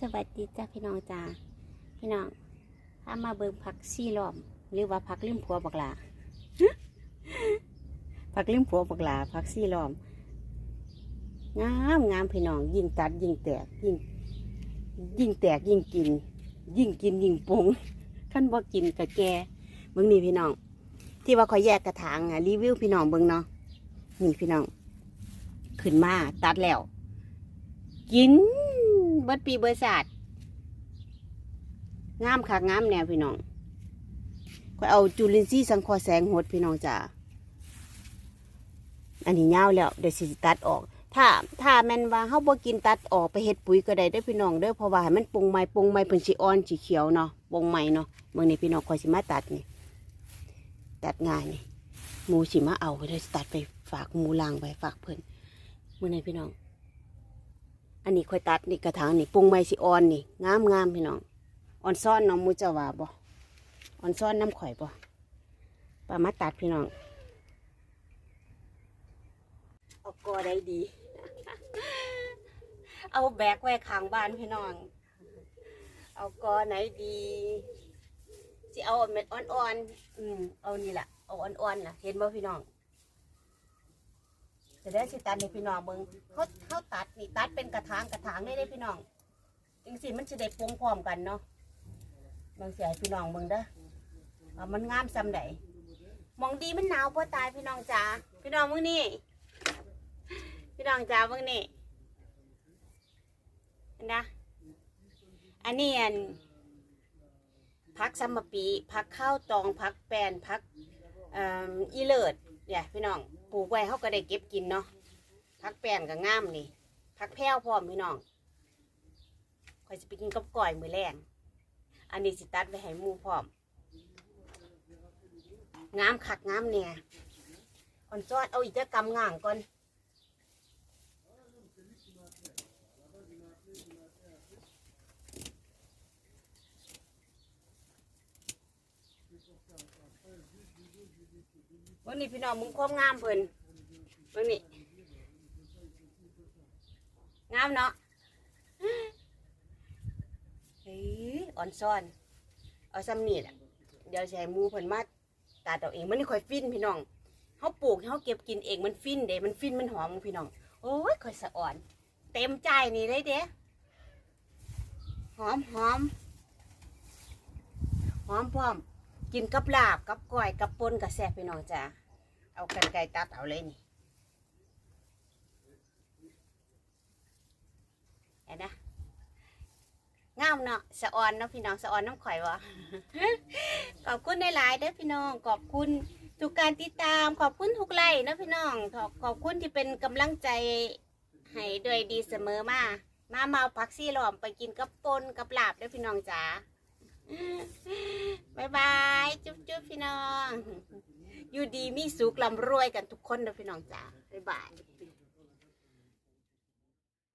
สวัสดีจ้าพี่น้องจ้าพี่น้องถ้ามาเบิ่งผักซี่ล้อม หรือว่าผักลืมผัวบักหลาผักลืมผัวบักหลาผักซี่ล้อมงามงามพี่น้อง ยิ่งตัดยิ่งแตกยิ่งยิ่งแตกยิ่งกิน ยิ่งกินยิ่งปรุงท่านบ่กินกะแกเบิ่งนี่พี่น้อง ที่ว่าเขาแยกกระถางอะรีวิวพี่น้องเบิ่งเนาะนี่พี่น้อง ขึ้นมาตัดแล้ว กิน เบิดปีเบิดศาสตร์งามคักงามแนวพี่น้องก็เอาจุลินทรีย์สังเคราะห์แสงหดพี่น้องจ้าอันนี้ยาแล้วเดี๋ยวสิตัดออก ถ้าถ้าแม่นว่าเฮาบ่กินตัดออกไปเฮ็ดปุ๋ยก็ได้ด้พี่น้องเด้อเพราะว่าให้มันปรุงใหม่ปรุงใหม่เพิ่นสิอ่อนสิเขียวเนาะปรุงใหม่เนาะเมื่อนี้พี่น้องคอยสิมาตัดนี่ตัดง่ายนี่หมูสิมาเอาก็ได้ตัดไปฝากหมูลางไปฝากเพิ่นมื่อนี้พี่น้อง อันนี้ค่อยตัดนี่กระถางนี่ปรุงใหม่สิอ่อนนี่งามงามพี่น้องอ่อนซ่อนเน้องมูจะว่าบ่อ่อนซ่อนน้ำข่อยบ่ปลามาตัดพี่น้องเอากอได้ดี เอาแบกไว้ข้างบ้านพี่น้อง เอากอไหนดีสิเอาเม็ดอ่อนๆอืมเอานี่แหละเอาอ่อนๆนะเห็นบ่พี่น้อง จะได้สิตัดให้พี่น้องเบิงเขาเขาตัดนี่ตัดเป็นกระถางกระถางได้ได้พี่น้องจังสิมันจะได้ปรุงพร้อมกันเนาะบางเสียพี่น้องเบิงเด้อว่ามันงามซำใดมองดีมันหนาวบ่ตายพี่น้องจ๋าพี่น้องมึงนี่ พี่น้องจ๋ามึงนี่นะ อันนี้อันพักซัมมปีพักข้าวตองพักแปนพักอ่ออีเลิศเนี่ยพี่น้อง ปลูกไว้เขาก็ได้เก็บกินเนาะพักแป้นกับง่ามนี่พักแพ้วพร้อมพี่น้องคอยจะไปกินกับก่อยมือแรงอันนี้สิตัดไปให้หมูพร้อมงามขักงามเนี่ยอ่อนซอดเอาอีกจะกำง่างก่อน วันนี้พี่น้องมึงความงามเพิ่นวันนี้งามเนาะเฮ้ยอ่อนซ้อน เอาซ้ำนี่แหละเดี๋ยวใช้มูเพิ่นมาตัดเอาเองมันนี่ค่อยฟินพี่น้องเขาปลูกเขาเก็บกินเองมันฟินเด้มันฟินมันหอมพี่น้องโอ้ยค่อยสะอ่อน เต็มใจนี่เลยเด้หอมหอมหอมพร้อม กินกับลาบกับก้อยกับปนกับแซ่บพี่น้องจ้าเอากันไก่ตัดเอาเลยนี่เห็นนะงามเนาะสะออนเนาะพี่น้องสะออนน้ำข่อยวะขอบคุณในหลายเด้อพี่น้องขอบคุณทุกการติดตามขอบคุณทุกไลค์นะพี่น้องขอบขอบคุณที่เป็นกำลังใจให้ด้วยดีเสมอมามาเมาพักซี่หลอมไปกินกับปนกับลาบเด้อพี่น้องจ๋า บายบายจุ๊บจุ๊บพี่น้อง อยู่ดีมีสุขลำรวยกันทุกคนเด้อพี่น้องจ้าบายบาย